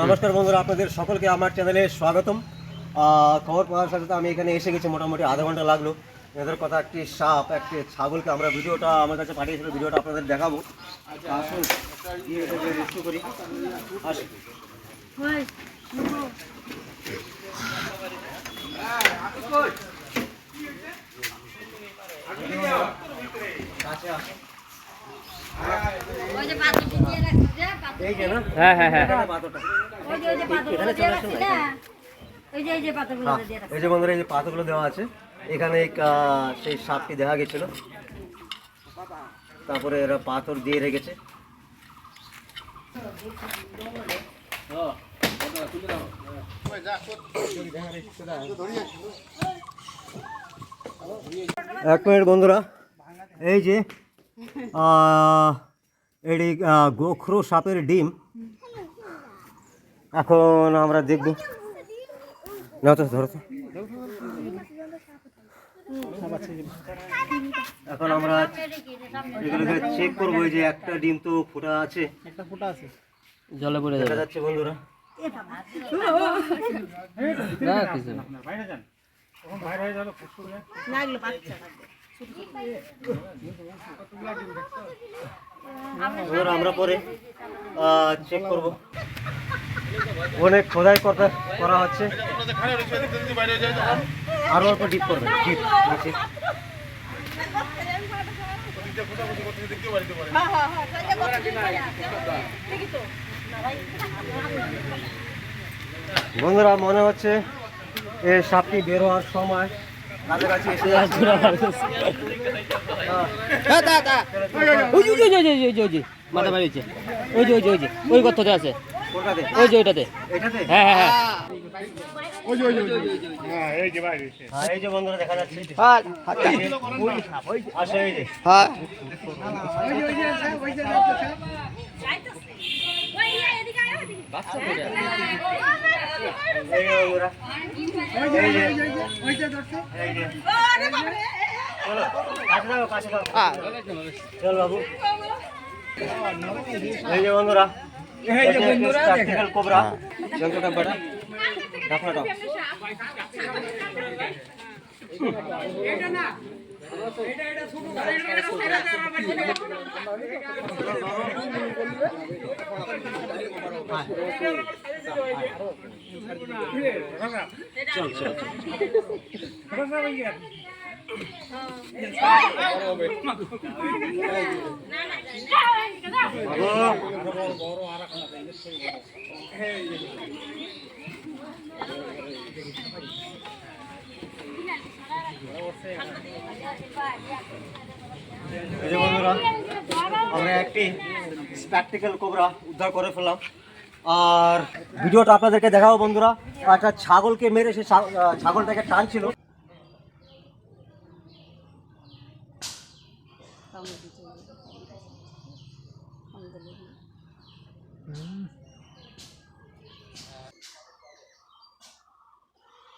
নমস্কার বন্ধুরা আপনাদের সকলকে আমার চ্যানেলে স্বাগতম। খবর পাওয়ার সাথে আমি এখানে এসে গেছি মোটামুটি আধা ঘণ্টা লাগল। এদের কথা একটি সাপ একটি ছাগলকে আমরা ভিডিওটা আমার কাছে পাঠিয়েছিল ভিডিওটা আপনাদের দেখাবো। আসুন করি। আসুন হ্যাঁ হ্যাঁ হ্যাঁ। এই যে বন্ধুরা এই যে পাথরগুলো দেওয়া আছে এখানে সেই সাপটি দেখা গেছিল। তারপরে এরা পাথর দিয়ে রেখেছে। এক মিনিট বন্ধুরা এই যে এটি গোখরো সাপের ডিম। এখন আমরা দেখব। না তো ধরো তো। এখন আমরা এগুলোকে চেক করব এই যে একটা ডিম তো ফোটা আছে। একটা ফোটা আছে। জলে পড়ে দেখা যাবে যাচ্ছে বন্ধুরা। না কিছু না। বন্ধুরা আমরা পরে চেক করব। অনেক খোদাই করতে করা হচ্ছে আরও অল্প ডিপ করবে ডিপ নিচে বন্ধুরা মনে হচ্ছে এই সাপটি বের হওয়ার সময় কাছাকাছি এসে মাথা বাড়িয়েছে ওই যে ওই যে ওই যে ওই আছে ওই যে ওইটাতে হ্যাঁ হ্যাঁ হ্যাঁ হ্যাঁ। চলো বাবু এই যে বন্ধুরা এই যে বন্ধুরা প্র্যাকটিক্যাল কোবরা যন্ত্রটা বড় ঢাকনাটা চল চল বাবু এই যে বন্ধুরা আমরা একটি স্প্যাকটিক্যাল কোবরা উদ্ধার করে ফেললাম। আর ভিডিওটা আপনাদেরকে দেখাবো বন্ধুরা। একটা ছাগলকে মেরে সে ছাগলটাকে টানছিল।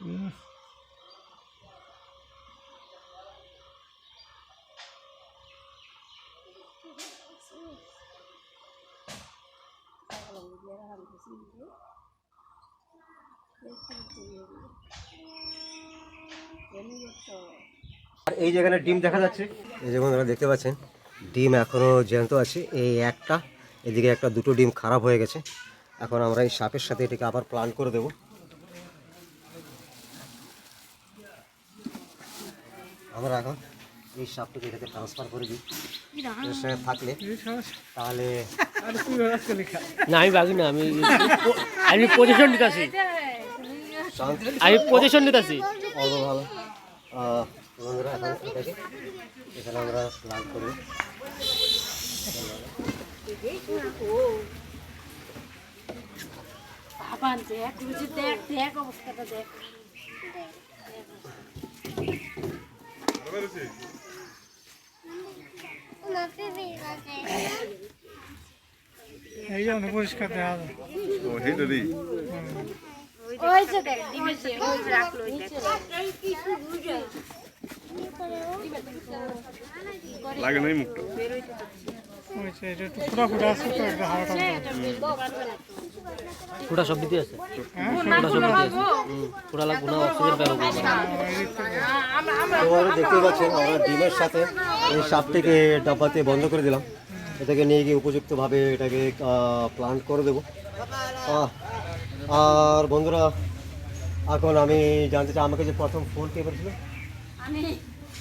আর এই যেখানে ডিম দেখা যাচ্ছে। এই যে বন্ধুরা দেখতে পাচ্ছেন, ডিম এখনও জ্যান্ত আছে। এই একটা, এদিকে একটা দুটো ডিম খারাপ হয়ে গেছে। এখন আমরা এই সাপের সাথে এটাকে আবার প্লান করে দেব। আমরা এখন এই সাপটিকে এটাকে ট্রান্সফার করে দিই। এর সঙ্গে থাকলে তাহলে না আমি বাগি না আমি আমি পজিশন নিতেছি শান্তি আমি পজিশন নিতেছি অল্প ভালো। বন্ধুরা এখন এটাকে এখানে আমরা করব বাবান দেখ, দেখ, দেখ অবস্থাটা দেখ। এই জন্য পরিষ্কার দেখা যায়। ওই যে দেখ, ডিমের সে, ওই রাখল, ওই দেখ। ওই যে এটা একটু ফোটা আছে তো হাওয়াটা ফুটা সব দিতে আছে। ফুটা সব দিতে আছে। ফুটা লাগবো না অক্সিজেন পাইব তোমরা দেখতেই পাচ্ছেন আমরা ডিমের সাথে এই সাপটিকে ডাব্বাতে বন্ধ করে দিলাম। এটাকে নিয়ে গিয়ে উপযুক্তভাবে এটাকে প্লান্ট করে দেবো। আর বন্ধুরা এখন আমি জানতে চাই আমাকে যে প্রথম ফোন কে করেছিল আমি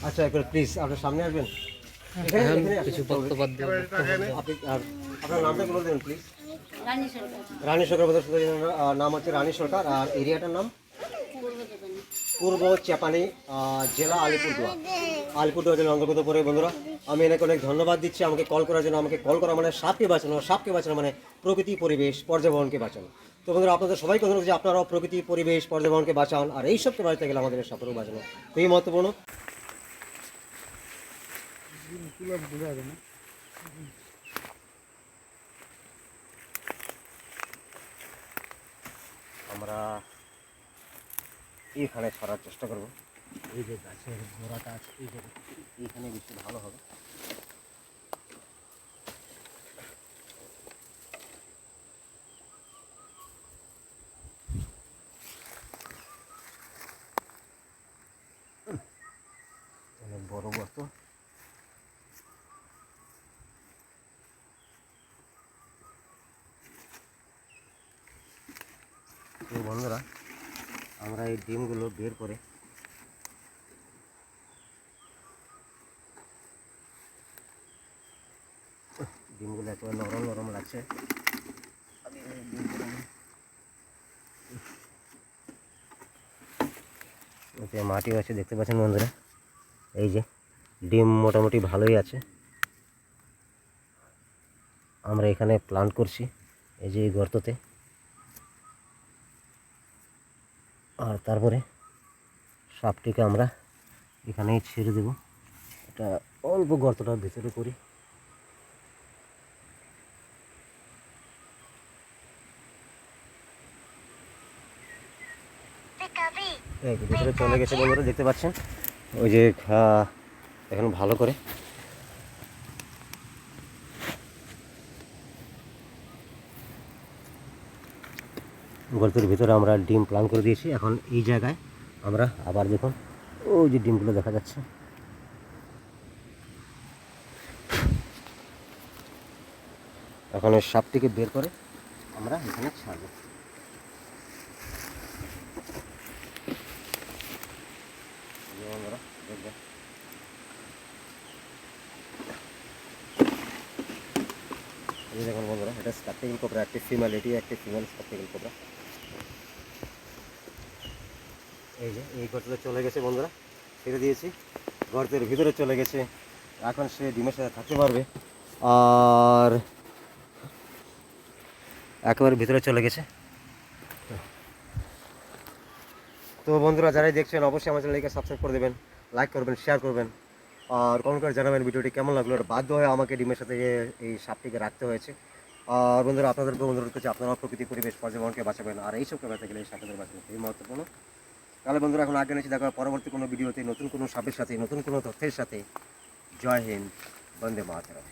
আচ্ছা একবার প্লিজ আপনার সামনে আসবেন? এখানে কিছু বক্তব্য আপনি আপনার নামটা বলে দেবেন প্লিজ রানী সরকার। নাম হচ্ছে রানী সরকার আর এরিয়াটার নাম? পূর্ব চাপানি। জেলা আলিপুরদুয়ার। আলিপুরদুয়ার জেলার অন্তর্গত পরে বন্ধুরা আমি এনাকে অনেক ধন্যবাদ দিচ্ছি আমাকে কল করার জন্য আমাকে কল করা মানে সাপকে বাঁচানো সাপকে বাঁচানো মানে প্রকৃতি পরিবেশ পর্যাবরণকে বাঁচানো। তো বন্ধুরা আপনাদের সবাইকে অনুরোধ যে আপনারাও প্রকৃতি পরিবেশ পর্যাবরণকে বাঁচান আর এই সবকে বাঁচাতে গেলে আমাদের সাপেরও বাঁচানো খুবই মহত্বপূর্ণ। আমরা এইখানে ছড়ার চেষ্টা করব। এই যে গাছের গোড়াটা আছে এইখানে বেশি ভালো হবে অনেক বড় গর্ত তো বন্ধুরা, আমরা এই ডিমগুলো বের করে ডিমগুলো একেবারে নরম নরম লাগছে। মাটিও আছে, দেখতে পাচ্ছেন বন্ধুরা? এই যে ডিম মোটামুটি ভালোই আছে। আমরা এখানে প্লান্ট করছি, এই যে এই গর্ততে আর তারপরে সাপটিকে আমরা এখানেই ছেড়ে দেব। এটা অল্প গর্তটার ভিতরে করি। ভিতরে চলে গেছে বন্ধুরা, দেখতে পাচ্ছেন? ওই যে এখন ভালো করে গর্তের ভিতরে আমরা ডিম প্লান করে দিয়েছি। এখন এই জায়গায় আমরা আবার দেখুন, ওই যে ডিমগুলো দেখা যাচ্ছে। এখন ওই সাপটিকে বের করে আমরা এখানে ছাড়বো। দেখুন বন্ধুরা, এটা স্কার্টিং কোবরা একটি ফিমেল এটি একটি ফিমেল স্কার্টিং কোবরা এই যে, এই গর্ততে চলে গেছে বন্ধুরা, ছেড়ে দিয়েছি। গর্তের ভিতরে চলে গেছে। এখন সে ডিমের সাথে থাকতে পারবে। আর একেবারে ভিতরে চলে গেছে। তো বন্ধুরা, যারাই দেখছেন, অবশ্যই আমার চ্যানেলকে সাবস্ক্রাইব করে দেবেন লাইক করবেন শেয়ার করবেন। আর কমেন্ট করে জানাবেন ভিডিওটি কেমন লাগল। আর বাধ্য হয়ে আমাকে ডিমের সাথে এই সাপটিকে রাখতে হয়েছে। আর বন্ধুরা, আপনাদেরকে অনুরোধ করছি আপনারা প্রকৃতি পরিবেশ পর্যাবরণকে বাঁচাবেন। আর এইসবকে বাঁচাতে গেলে এই সাপেদের বাঁচানো খুবই মহত্বপূর্ণ তাহলে বন্ধুরা, এখন আগে নিচ্ছি দেখা পরবর্তী কোনো ভিডিওতে, নতুন কোনো সাপের সাথে, নতুন কোনো তথ্যের সাথে। জয় হিন্দ, বন্দে মাতরম।